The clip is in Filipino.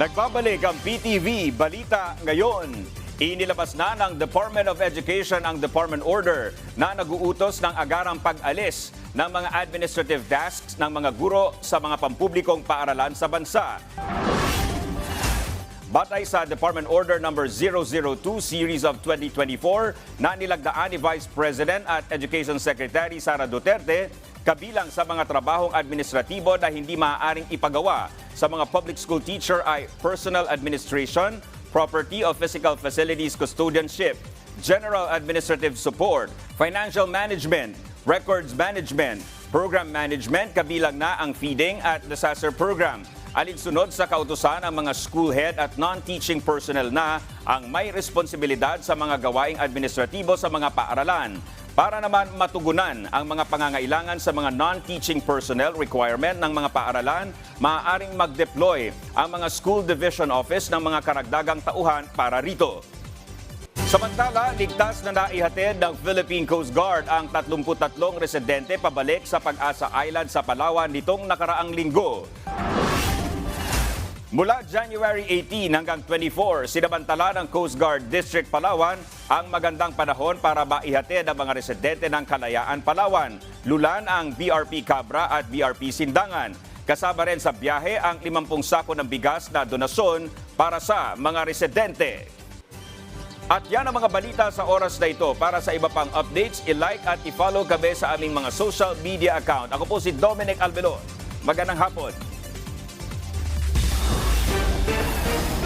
Nagbabalik ang PTV Balita ngayon. Inilabas na ng Department of Education ang Department Order na naguutos ng agarang pag-alis ng mga administrative tasks ng mga guro sa mga pampublikong paaralan sa bansa. Batay sa Department Order number 002 Series of 2024 na nilagdaan ni Vice President at Education Secretary Sara Duterte kabilang sa mga trabahong administratibo na hindi maaaring ipagawa sa mga public school teacher ay personal administration, property of physical facilities custodianship, general administrative support, financial management, records management, program management kabilang na ang feeding at disaster program. Alinsunod sa kautusan ang mga school head at non-teaching personnel na ang may responsibilidad sa mga gawaing administratibo sa mga paaralan. Para naman matugunan ang mga pangangailangan sa mga non-teaching personnel requirement ng mga paaralan, maaaring mag-deploy ang mga school division office ng mga karagdagang tauhan para rito. Samantala, ligtas na naihatid ng Philippine Coast Guard ang 33 residente pabalik sa Pag-asa Island sa Palawan nitong nakaraang linggo. Mula January 18 hanggang 24, sinabantala ng Coast Guard District Palawan ang magandang panahon para maihatid ang mga residente ng Kalayaan, Palawan. Lulan ang BRP Cabra at BRP Sindangan. Kasama rin sa biyahe ang 50 sako ng bigas na donasyon para sa mga residente. At yan ang mga balita sa oras na ito. Para sa iba pang updates, i-like at i-follow kami sa aming mga social media account. Ako po si Dominic Albelon. Magandang hapon. Thank you.